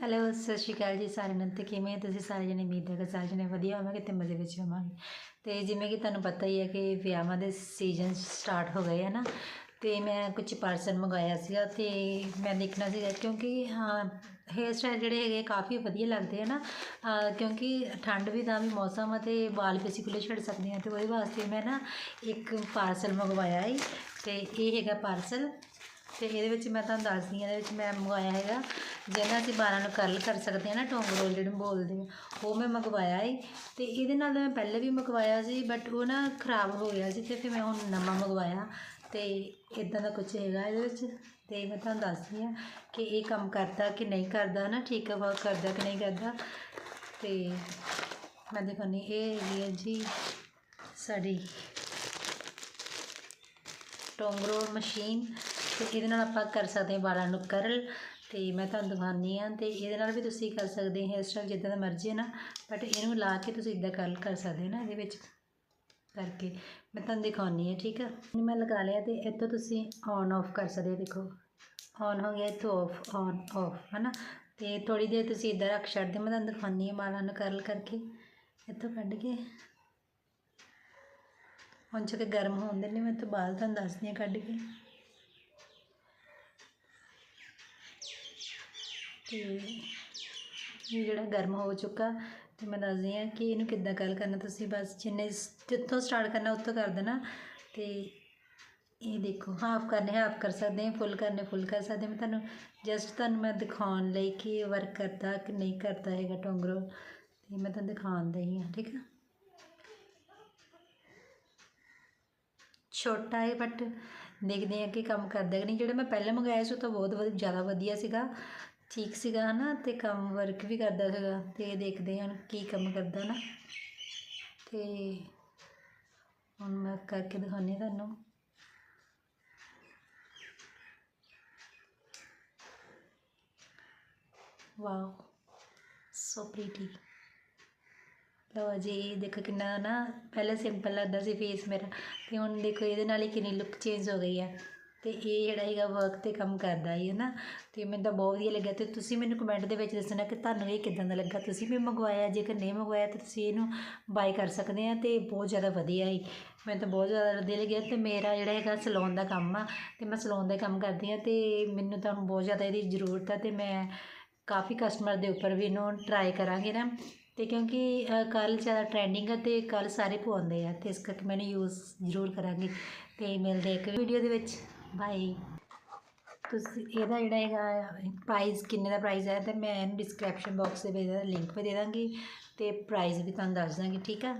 Hello ਸਤਿ ਸ਼੍ਰੀ ਅਕਾਲ ਜੀ ਸਾਰਿਆਂ ਨੂੰ ਤੇ ਕਿਵੇਂ ਤੁਸੀਂ ਸਾਰੇ ਜਣੇ? ਉਮੀਦ ਹੈ ਕਿ ਸਾਰੇ ਜਣੇ ਵਧੀਆ ਹੋਵਾਂਗੇ ਤੇ ਮਜ਼ੇ ਵਿੱਚ ਹੋਵਾਂਗੇ। ਤੇ ਜਿਵੇਂ ਕਿ ਤੁਹਾਨੂੰ ਪਤਾ ਹੀ ਹੈ ਕਿ ਵਿਆਹਾਂ ਦੇ ਸੀਜ਼ਨ ਸਟਾਰਟ ਹੋ ਗਏ ਹੈ ਨਾ, ਤੇ ਮੈਂ ਕੁਝ ਪਾਰਸਲ ਮੰਗਵਾਇਆ ਸੀਗਾ ਤੇ ਮੈਂ ਦੇਖਣਾ ਸੀਗਾ ਕਿਉਂਕਿ, ਹਾਂ ਹੇਅਰ ਸਟਾਈਲ ਜਿਹੜੇ ਹੈਗੇ ਕਾਫੀ ਵਧੀਆ ਲੱਗਦੇ ਆ ਨਾ। ਕਿਉਂਕਿ ਠੰਡ ਵੀ ਤਾਂ ਵੀ ਮੌਸਮ ਆ ਤੇ ਵਾਲ ਵੀ ਅਸੀਂ ਖੁੱਲ੍ਹੇ ਛੱਡ ਸਕਦੇ ਹਾਂ ਤੇ ਉਹਦੇ ਵਾਸਤੇ ਮੈਂ ਨਾ ਇੱਕ ਪਾਰਸਲ ਮੰਗਵਾਇਆ ਹੈ ਤੇ ਇਹ ਹੈਗਾ ਪਾਰਸਲ ਤੇ ਇਹਦੇ ਵਿੱਚ ਮੈਂ ਤੁਹਾਨੂੰ ਦੱਸਦੀ ਹਾਂ, ਇਹਦੇ ਵਿੱਚ ਮੈਂ ਮੰਗਵਾਇਆ ਹੈਗਾ। ਜਿਹਨਾਂ ਅਸੀਂ ਵਾਲਾਂ ਨੂੰ ਕਰਲ ਕਰ ਸਕਦੇ ਹਾਂ ਨਾ, ਟੋਂਗ ਰੋਲ ਜਿਹੜੇ ਬੋਲਦੇ ਆ, ਉਹ ਮੈਂ ਮੰਗਵਾਇਆ ਹੈ ਤੇ ਇਹਦੇ ਨਾਲ ਤਾਂ ਮੈਂ ਪਹਿਲੇ ਵੀ ਮੰਗਵਾਇਆ ਸੀ ਬਟ ਉਹ ਨਾ ਖਰਾਬ ਹੋ ਗਿਆ ਸੀ ਤੇ ਫਿਰ ਮੈਂ ਹੁਣ ਨਵਾਂ ਮੰਗਵਾਇਆ। ਤੇ ਇਦਾਂ ਦਾ ਕੁਝ ਹੈਗਾ ਇਹਦੇ ਵਿੱਚ। ਤੇ ਮੈਂ ਤੁਹਾਨੂੰ ਦੱਸਦੀ ਹਾਂ ਕਿ ਇਹ ਕੰਮ ਕਰਦਾ ਕਿ ਨਹੀਂ ਕਰਦਾ ਨਾ ਠੀਕ ਵਰਕ ਕਰਦਾ ਕਿ ਨਹੀਂ ਕਰਦਾ? ਤੇ ਮੈਂ ਦਿਖਾਉਂਦੀ ਇਹ ਹੈਗੀ ਹੈ ਜੀ ਸਾਡੀ ਟੋਂਗਰੋ ਮਸ਼ੀਨ। ਤੇ ਇਹਦੇ ਨਾਲ ਆਪਾਂ ਕਰ ਸਕਦੇ ਹਾਂ ਵਾਲਾਂ ਨੂੰ ਕਰਲ ਤੇ ਮੈਂ ਤੁਹਾਨੂੰ ਦਿਖਾਉਂਦੀ ਹਾਂ ਤੇ ਇਹਦੇ ਨਾਲ ਵੀ ਤੁਸੀਂ ਕਰ ਸਕਦੇ ਹੋ ਹੇਅਰ ਸਟਾਈਲ ਜਿੱਦਾਂ ਦਾ ਮਰਜ਼ੀ ਹੈ ਨਾ ਬਟ ਇਹਨੂੰ ਲਾ ਕੇ ਤੁਸੀਂ ਇਦਾਂ ਕਰਲ ਕਰ ਸਕਦੇ ਹੋ ਨਾ ਇਹਦੇ ਵਿੱਚ ਕਰਕੇ। ਮੈਂ ਤੁਹਾਨੂੰ ਦਿਖਾਉਂਦੀ ਹਾਂ, ਠੀਕ ਆ? ਮੈਂ ਲਗਾ ਲਿਆ ਤੇ ਇੱਥੋਂ ਤੁਸੀਂ ਔਨ ਆਫ ਕਰ ਸਕਦੇ ਹੋ, ਦੇਖੋ। ਔਨ ਹੋ ਗਿਆ, ਇੱਥੋਂ ਆਫ ਔਨ ਆਫ ਹੈ ਨਾ ਤੇ ਥੋੜੀ ਦੇਰ ਤੁਸੀਂ ਇਦਾਂ ਰੱਖ ਛੱਡ ਦਿਓ ਮੈਂ ਤੁਹਾਨੂੰ ਦਿਖਾਉਂਦੀ ਹਾਂ ਵਾਲਾਂ ਨੂੰ ਕਰਲ ਕਰਕੇ। ਇੱਥੋਂ ਕੱਢ ਕੇ। ਹੁਣ ਚ ਕੇ ਗਰਮ ਹੋਣ ਦੇ ਨੇ ਮੈਂ ਤੋਂ ਬਾਅਦ ਤੁਹਾਨੂੰ ਦੱਸਦੀ ਹਾਂ ਕੱਢ ਕੇ। ਤੇ ਇਹ ਜਿਹੜਾ ਗਰਮ ਹੋ ਚੁੱਕਾ ਤੇ ਮੈਂ ਦੱਸਦੀ ਹਾਂ ਕਿ ਇਹਨੂੰ ਕਿੱਦਾਂ ਗੱਲ ਕਰਨਾ, ਤੁਸੀਂ ਬਸ ਜਿੰਨੇ ਜਿੱਥੋਂ ਸਟਾਰਟ ਕਰਨਾ ਉੱਥੋਂ ਕਰ ਦੇਣਾ ਤੇ ਇਹ ਦੇਖੋ ਹਾਫ ਕਰਨੇ ਹਾਫ ਕਰ ਸਕਦੇ ਹਾਂ ਫੁੱਲ ਕਰਨੇ ਫੁੱਲ ਕਰ ਸਕਦੇ ਮੈਂ ਤੁਹਾਨੂੰ ਜਸਟ ਤੁਹਾਨੂੰ ਮੈਂ ਦਿਖਾਉਣ ਲਈ ਕਿ ਵਰਕ ਕਰਦਾ ਕਿ ਨਹੀਂ ਕਰਦਾ ਹੈਗਾ ਟੋਂਗਰੋ ਤੇ ਮੈਂ ਤੁਹਾਨੂੰ ਦਿਖਾਉਣ ਦਈ ਹਾਂ, ਠੀਕ ਹੈ ਛੋਟਾ ਹੈ ਬਟ ਦੇਖਦੇ ਹਾਂ ਕਿ ਕੰਮ ਕਰਦਾ ਕਿ ਨਹੀਂ। ਜਿਹੜਾ ਮੈਂ ਪਹਿਲਾਂ ਮੰਗਾਇਆ ਸੀ, ਉਹ ਤਾਂ ਬਹੁਤ ਵਧੀਆ ਜ਼ਿਆਦਾ ਵਧੀਆ ਸੀਗਾ। ਠੀਕ ਸੀਗਾ ਹੈ ਨਾ ਅਤੇ ਕੰਮ ਵਰਕ ਵੀ ਕਰਦਾ ਸੀਗਾ ਤੇ ਦੇਖਦੇ ਹਾਂ ਹੁਣ ਕੀ ਕੰਮ ਕਰਦਾ ਨਾ। ਅਤੇ ਹੁਣ ਮੈਂ ਕਰਕੇ ਦਿਖਾਉਂਦੀ ਤੁਹਾਨੂੰ। ਵਾਓ ਸੋ ਪ੍ਰੀਟੀ ਲਓ ਜੀ ਦੇਖੋ ਕਿੰਨਾ ਨਾ ਪਹਿਲਾਂ ਸਿੰਪਲ ਲੱਗਦਾ ਸੀ ਫੇਸ ਮੇਰਾ। ਤੇ ਹੁਣ ਦੇਖੋ ਇਹਦੇ ਨਾਲ ਹੀ ਕਿੰਨੀ ਲੁੱਕ ਚੇਂਜ ਹੋ ਗਈ ਹੈ ਅਤੇ ਇਹ ਜਿਹੜਾ ਹੈਗਾ ਵਰਕ ਤੇ ਕੰਮ ਕਰਦਾ ਹੀ ਹੈ ਨਾ ਅਤੇ ਮੈਨੂੰ ਤਾਂ ਬਹੁਤ ਵਧੀਆ ਲੱਗਿਆ ਅਤੇ ਤੁਸੀਂ ਮੈਨੂੰ ਕਮੈਂਟ ਦੇ ਵਿੱਚ ਦੱਸਣਾ ਕਿ ਤੁਹਾਨੂੰ ਇਹ ਕਿੱਦਾਂ ਦਾ ਲੱਗਾ? ਤੁਸੀਂ ਵੀ ਮੰਗਵਾਇਆ, ਜੇਕਰ ਨਹੀਂ ਮੰਗਵਾਇਆ ਤਾਂ ਤੁਸੀਂ ਇਹਨੂੰ ਬਾਏ ਕਰ ਸਕਦੇ ਆ ਅਤੇ ਬਹੁਤ ਜ਼ਿਆਦਾ ਵਧੀਆ ਹੈ ਮੈਨੂੰ ਤਾਂ ਬਹੁਤ ਜ਼ਿਆਦਾ ਵਧੀਆ ਲੱਗਿਆ ਅਤੇ ਮੇਰਾ ਜਿਹੜਾ ਹੈਗਾ ਸਲੂਨ ਦਾ ਕੰਮ ਆ ਅਤੇ ਮੈਂ ਸਲੂਨ ਦਾ ਕੰਮ ਕਰਦੀ ਹਾਂ ਅਤੇ ਮੈਨੂੰ ਤਾਂ ਬਹੁਤ ਜ਼ਿਆਦਾ ਇਹਦੀ ਜ਼ਰੂਰਤ ਆ ਅਤੇ ਮੈਂ ਕਾਫੀ ਕਸਟਮਰ ਦੇ ਉੱਪਰ ਵੀ ਇਹਨੂੰ ਟਰਾਈ ਕਰਾਂਗੇ ਨਾ। ਅਤੇ ਕਿਉਂਕਿ ਕੱਲ੍ਹ ਜ਼ਿਆਦਾ ਟਰੈਂਡਿੰਗ ਹੈ ਅਤੇ ਕੱਲ੍ਹ ਸਾਰੇ ਪਵਾਉਂਦੇ ਆ ਅਤੇ ਇਸ ਕਰਕੇ ਮੈਂ ਇਹਨੂੰ ਯੂਜ਼ ਜ਼ਰੂਰ ਕਰਾਂਗੀ। ਅਤੇ ਮਿਲਦੇ ਇੱਕ ਵੀਡੀਓ ਦੇ ਵਿੱਚ। ਬਾਏ ਤੁਸੀਂ ਇਹਦਾ ਜਿਹੜਾ ਹੈਗਾ ਪ੍ਰਾਈਸ ਕਿੰਨੇ ਦਾ ਪ੍ਰਾਈਸ ਹੈ ਤੇ ਮੈਂ ਇਹਨੂੰ ਡਿਸਕ੍ਰਿਪਸ਼ਨ ਬਾਕਸ ਦੇ ਵਿੱਚ ਇਹਦਾ ਲਿੰਕ ਵੀ ਦੇ ਦਾਂਗੀ ਤੇ ਪ੍ਰਾਈਸ ਵੀ ਤੁਹਾਨੂੰ ਦੱਸ ਦਾਂਗੀ, ਠੀਕ ਆ?